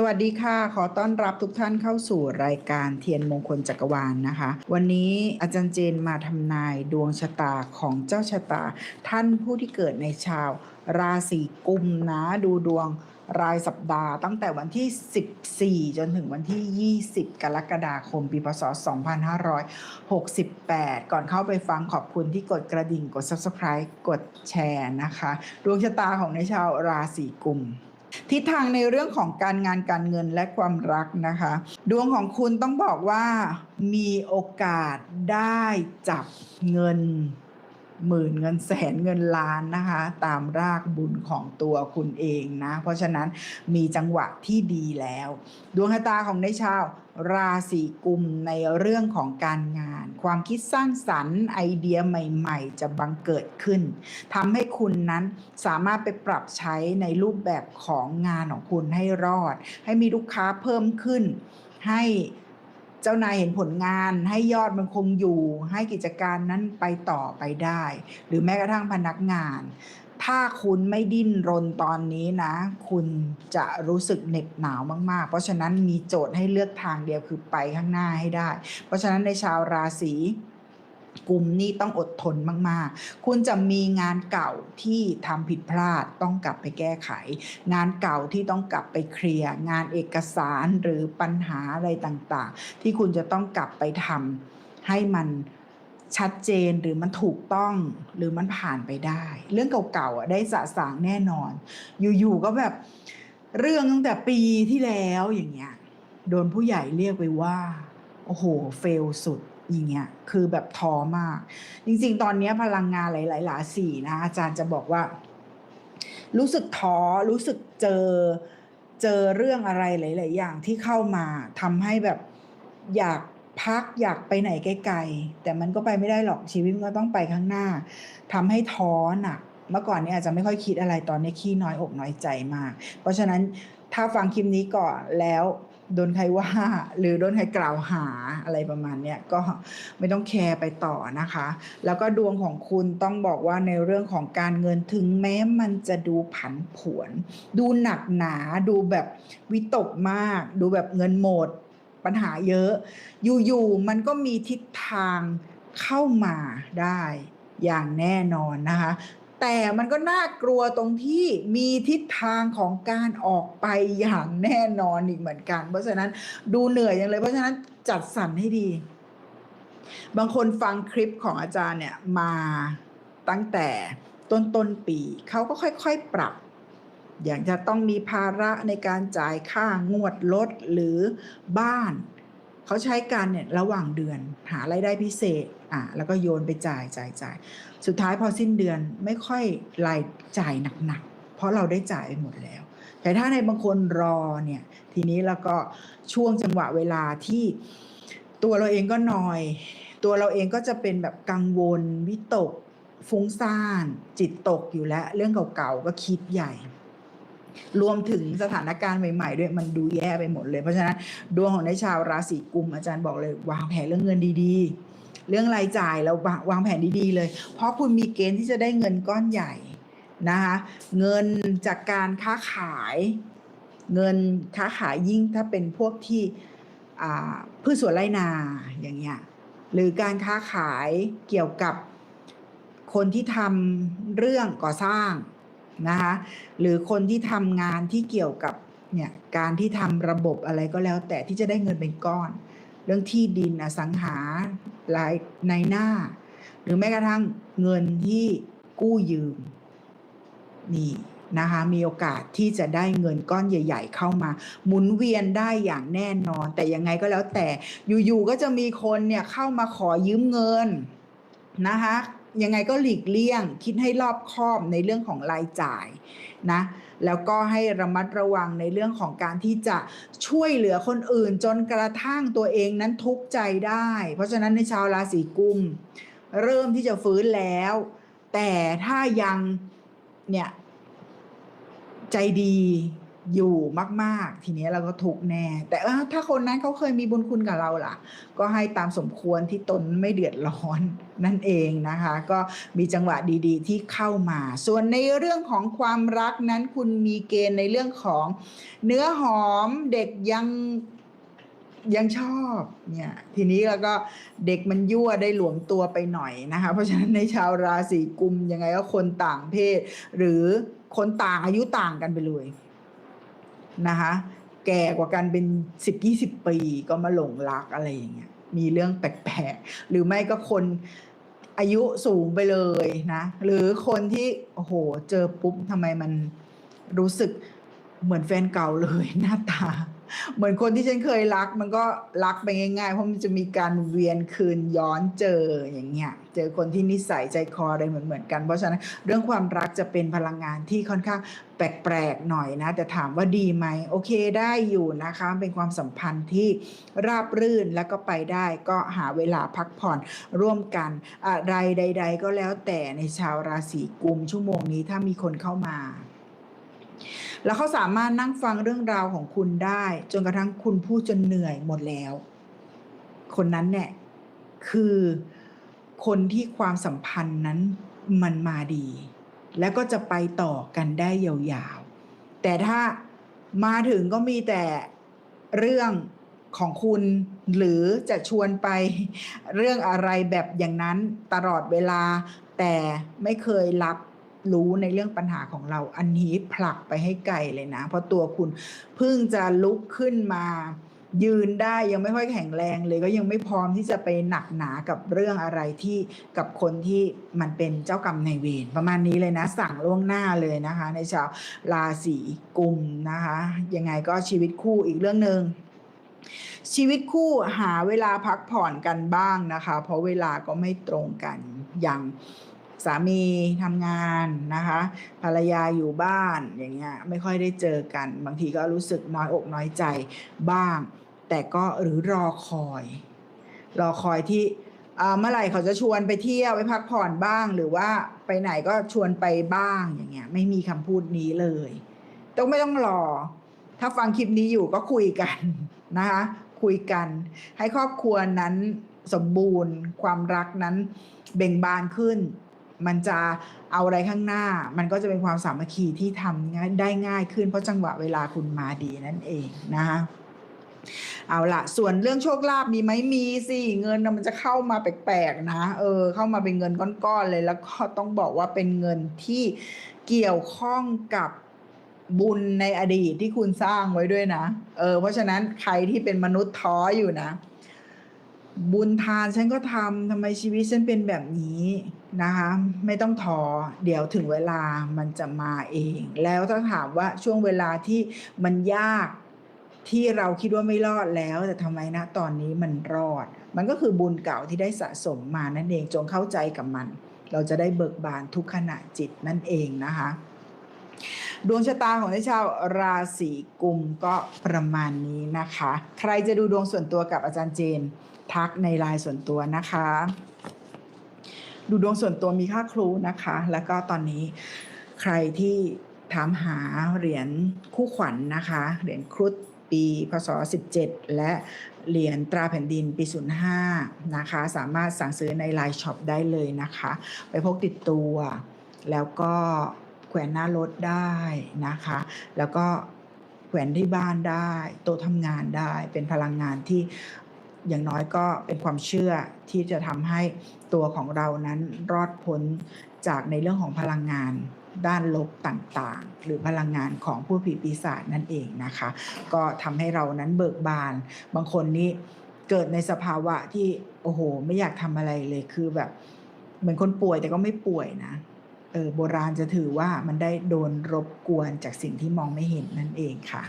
สวัสดีค่ะ ขอต้อนรับทุกท่านเข้าสู่รายการเทียนมงคลจักรวาลนะคะ วันนี้อาจารย์เจนมาทำนายดวงชะตาของเจ้าชะตา ท่านผู้ที่เกิดในชาว ราศีกุมนะดูดวงรายสัปดาห์ตั้งแต่วันที่ 14 จนถึงวันที่ 20 กรกฎาคม ปีพศ 2568 ก่อนเข้าไปฟังขอบคุณที่กดกระดิ่งกด Subscribe กดแชร์นะคะ ดวงชะตาของในชาวราศีกุม ทิศทางในเรื่องของการงานการเงินและความรักนะคะ ดวงของคุณต้องบอกว่ามีโอกาสได้จับเงิน หมื่นเงินแสนเงินล้านนะคะ ตามรากบุญของตัวคุณเองนะ เพราะฉะนั้นมีจังหวะที่ดีแล้ว ดวงชะตาของในชาวราศีกุมในเรื่องของการงาน ความคิดสร้างสรรค์ไอเดียใหม่ๆ จะบังเกิดขึ้นทำให้คุณนั้นสามารถไปปรับใช้ในรูปแบบของงานของคุณให้รอด ให้มีลูกค้าเพิ่มขึ้นให้ เจ้านายเห็นผลงานให้ยอดมันคงอยู่ ให้กิจการนั้นไปต่อไปได้ หรือแม้กระทั่งพนักงาน ถ้าคุณไม่ดิ้นรนตอนนี้นะ คุณจะรู้สึกเหน็บหนาวมากๆ เพราะฉะนั้นมีโจทย์ให้เลือกทางเดียวคือไปข้างหน้าให้ได้ เพราะฉะนั้นในชาวราศี กลุ่มนี้ต้องอดทนมาก ๆ คุณจะมีงานเก่าที่ทำผิดพลาดต้องกลับไปแก้ไข งานเก่าที่ต้องกลับไปเคลียร์งานเอกสารหรือปัญหาอะไรต่างๆ ที่คุณจะต้องกลับไปทำให้มันชัดเจนหรือมันถูกต้องหรือมันผ่านไปได้ เรื่องเก่าๆได้สะสางแน่นอน อยู่ๆก็แบบเรื่องตั้งแต่ปีที่แล้วอย่างเงี้ยโดนผู้ใหญ่เรียกไปว่า โอ้โหเฟลสุด อย่างเงี้ยคือแบบท้อมาก จริงๆ ตอนนี้พลังงานหลายๆหลาสีนะ อาจารย์จะบอกว่า รู้สึกท้อรู้สึกเจอเจอเรื่องอะไรหลาย ๆ อย่างที่เข้ามาทำให้แบบอยากพักอยากไปไหนไกลๆแต่มันก็ไปไม่ได้หรอกชีวิตมันก็ต้องไปข้างหน้าทำให้ท้อหนักเมื่อก่อนเนี้อาจจะไม่ค่อยคิดอะไรตอนนี้ขี้น้อยอกน้อยใจมาก เพราะฉะนั้นถ้าฟังคลิปนี้ก่อนแล้ว โดนใครว่าหรือโดนใครกล่าวหาอะไรประมาณเนี้ยก็ไม่ต้องแคร์ไปต่อนะคะ แล้วก็ดวงของคุณต้องบอกว่าในเรื่องของการเงินถึงแม้มันจะดูผันผวน ดูหนักหนาดูแบบวิตกมาก ดูแบบเงินหมด ปัญหาเยอะ อยู่ๆมันก็มีทิศทางเข้ามาได้อย่างแน่นอนนะคะ แต่มันก็น่ากลัวตรงที่มีทิศทางของการออกไปอย่างแน่นอนอีกเหมือนกัน เพราะฉะนั้นดูเหนื่อยอย่างเลย เพราะฉะนั้นจัดสรรให้ดี บางคนฟังคลิปของอาจารย์เนี่ยมาตั้งแต่ต้นต้นปี เขาก็ค่อยๆปรับ อย่างจะต้องมีภาระในการจ่ายค่างวดรถหรือบ้าน เขาใช้การเนี่ยระหว่างเดือน หารายได้พิเศษ อะแล้วก็โยนไปจ่ายจ่ายจ่ายสุดท้ายพอสิ้นเดือนไม่ค่อยรายจ่ายหนักๆเพราะเราได้จ่ายไปหมดแล้ว แต่ถ้าในบางคนรอเนี่ยทีนี้แล้วก็ช่วงจังหวะเวลาที่ตัวเราเองก็นอย ตัวเราเองก็จะเป็นแบบกังวลวิตกฟุ้งซ่าน จิตตกอยู่แล้ว เรื่องเก่าๆก็คิดใหญ่ รวมถึงสถานการณ์ใหม่ๆ ด้วยมันดูแย่ไปหมดเลย เพราะฉะนั้นดวงของในชาวราศีกุมอาจารย์บอกเลยวางแผนเรื่องเงินดีๆ เรื่องรายจ่ายเราวางแผนดีๆเลย เพราะคุณมีเกณฑ์ที่จะได้เงินก้อนใหญ่นะคะเงินจากการค้าขาย เงินค้าขายยิ่งถ้าเป็นพวกที่พืชสวนไร่นาอย่างเงี้ยหรือการค้าขายเกี่ยวกับคนที่ทำเรื่องก่อสร้างนะคะหรือคนที่ทำงานที่เกี่ยวกับเนี่ยการที่ทำระบบอะไรก็แล้วแต่ที่จะได้เงินเป็นก้อน เรื่องที่ดินอสังหารายในหน้า หรือแม้กระทั่งเงินที่กู้ยืมนี่นะคะมีโอกาสที่จะได้เงินก้อนใหญ่ ๆ เข้ามา หมุนเวียนได้อย่างแน่นอน แต่ยังไงก็แล้วแต่อยู่ๆก็จะมีคนเนี่ยเข้ามาขอยืมเงินนะคะ ยังไงก็หลีกเลี่ยง คิดให้รอบคอบในเรื่องของรายจ่ายนะแล้วก็ให้ระมัดระวังในเรื่องของการที่จะช่วยเหลือคนอื่นจนกระทั่งตัวเองนั้นทุกข์ใจได้ เพราะฉะนั้นในชาวราศีกุม เริ่มที่จะฟื้นแล้ว แต่ถ้ายังเนี่ยใจดี อยู่มากๆ ทีนี้เราก็ทุกแน่ แต่ถ้าคนนั้นเขาเคยมีบุญคุณกับเราล่ะ ก็ให้ตามสมควรที่ตนไม่เดือดร้อนนั่นเองนะคะ ก็มีจังหวะดีๆ ที่เข้ามา ส่วนในเรื่องของความรักนั้นคุณมีเกณฑ์ในเรื่องของเนื้อหอมเด็กยังยังชอบเนี่ยทีนี้แล้วก็เด็กมันยั่วได้หลวมตัวไปหน่อยนะคะ เพราะฉะนั้นในชาวราศีกุมยังไงก็คนต่างเพศ หรือคนต่างอายุต่างกันไปเลย นะคะแก่กว่ากันเป็นสิบยี่สิบปีก็มาหลงรักอะไรอย่างเงี้ยมีเรื่องแปลกๆ หรือไม่ก็คนอายุสูงไปเลยนะ หรือคนที่โอ้โหเจอปุ๊บทำไมมันรู้สึกเหมือนแฟนเก่าเลยหน้าตา เหมือนคนที่ฉันเคยรัก มันก็รักไปง่ายๆ เพราะมันจะมีการเวียนคืนย้อนเจออย่างเงี้ย เจอคนที่นิสัยใจคออะไรเหมือนๆกัน เพราะฉะนั้นเรื่องความรักจะเป็นพลังงานที่ค่อนข้างแปลกๆหน่อยนะ แต่ถามว่าดีไหมโอเคได้อยู่นะคะ เป็นความสัมพันธ์ที่ราบรื่นแล้วก็ไปได้ก็หาเวลาพักผ่อนร่วมกัน อะไรใด ๆ ก็แล้วแต่ในชาวราศีกุมชั่วโมงนี้ถ้ามีคนเข้ามา แล้วเขาสามารถนั่งฟังเรื่องราวของคุณได้ จนกระทั่งคุณพูดจนเหนื่อยหมดแล้ว คนนั้นเนี่ยคือคนที่ความสัมพันธ์นั้นมันมาดี แล้วก็จะไปต่อกันได้ยาวๆ แต่ถ้ามาถึงก็มีแต่เรื่องของคุณหรือจะชวนไปเรื่องอะไรแบบอย่างนั้นตลอดเวลา แต่ไม่เคยรับ รู้ในเรื่องปัญหาของเรา อันนี้ผลักไปให้ไกลเลยนะ เพราะตัวคุณเพิ่งจะลุกขึ้นมายืนได้ยังไม่ค่อยแข็งแรงเลยก็ยังไม่พร้อมที่จะไปหนักหนากับเรื่องอะไรที่กับคนที่มันเป็นเจ้ากรรมนายเวรประมาณนี้เลยนะ สั่งล่วงหน้าเลยนะคะ ในชาวราศีกุมนะคะ ยังไงก็ชีวิตคู่อีกเรื่องหนึ่งชีวิตคู่หาเวลาพักผ่อนกันบ้างนะคะ เพราะเวลาก็ไม่ตรงกันอย่าง สามีทำงานนะคะ ภรรยาอยู่บ้านอย่างเงี้ยไม่ค่อยได้เจอกัน บางทีก็รู้สึกน้อยอกน้อยใจบ้าง แต่ก็หรือรอคอย รอคอยที่เมื่อไหร่เขาจะชวนไปเที่ยวไปพักผ่อนบ้าง หรือว่าไปไหนก็ชวนไปบ้างอย่างเงี้ยไม่มีคำพูดนี้เลย ต้องไม่ต้องรอ ถ้าฟังคลิปนี้อยู่ก็คุยกันนะคะคุยกัน ให้ครอบครัวนั้นสมบูรณ์ ความรักนั้นเบ่งบานขึ้น มันจะเอาอะไรข้างหน้า มันก็จะเป็นความสามัคคีที่ทำง่ายได้ง่ายขึ้นเพราะจังหวะเวลาคุณมาดีนั่นเองนะคะเอาละส่วนเรื่องโชคลาภมีไหมมีสิเงินมันจะเข้ามาแปลกๆนะเออเข้ามาเป็นเงินก้อนๆเลยแล้วก็ต้องบอกว่าเป็นเงินที่เกี่ยวข้องกับบุญในอดีตที่คุณสร้างไว้ด้วยนะ เออ เพราะฉะนั้นใครที่เป็นมนุษย์ท้ออยู่นะ บุญทานฉันก็ทำทำไมชีวิตฉันเป็นแบบนี้นะคะ ไม่ต้องท้อเดี๋ยวถึงเวลามันจะมาเอง แล้วถ้าถามว่าช่วงเวลาที่มันยากที่เราคิดว่าไม่รอดแล้ว แต่ทำไมนะตอนนี้มันรอด มันก็คือบุญเก่าที่ได้สะสมมานั่นเองจงเข้าใจกับมัน เราจะได้เบิกบานทุกขณะจิตนั่นเองนะคะดวงชะตาของชาวราศีกุมก็ประมาณนี้นะคะ ใครจะดูดวงส่วนตัวกับอาจารย์เจน ทักในไลน์ส่วนตัวนะคะ ดูดวงส่วนตัวมีค่าครูนะคะ แล้วก็ตอนนี้ใครที่ถามหาเหรียญคู่ขวัญนนะคะ เหรียญครุฑปีพศ 17 และเหรียญตราแผ่นดินปี 05 นะคะ สามารถสั่งซื้อในไลน์ช็อปได้เลยนะคะ ไปพกติดตัว แล้วก็แขวนหน้ารถได้นะคะ แล้วก็แขวนที่บ้านได้ โต๊ะทำงานได้ เป็นพลังงานที่ อย่างน้อยก็เป็นความเชื่อที่จะทำให้ตัวของเรานั้นรอดพ้นจากในเรื่องของพลังงานด้านลบต่างๆ หรือพลังงานของผู้ผีปีศาจนั่นเองนะคะ ก็ทำให้เรานั้นเบิกบาน บางคนนี่เกิดในสภาวะที่โอ้โห ไม่อยากทำอะไรเลยคือแบบ เหมือนคนป่วยแต่ก็ไม่ป่วยนะเออโบราณจะถือว่ามันได้โดนรบกวนจากสิ่งที่มองไม่เห็นนั่นเองค่ะ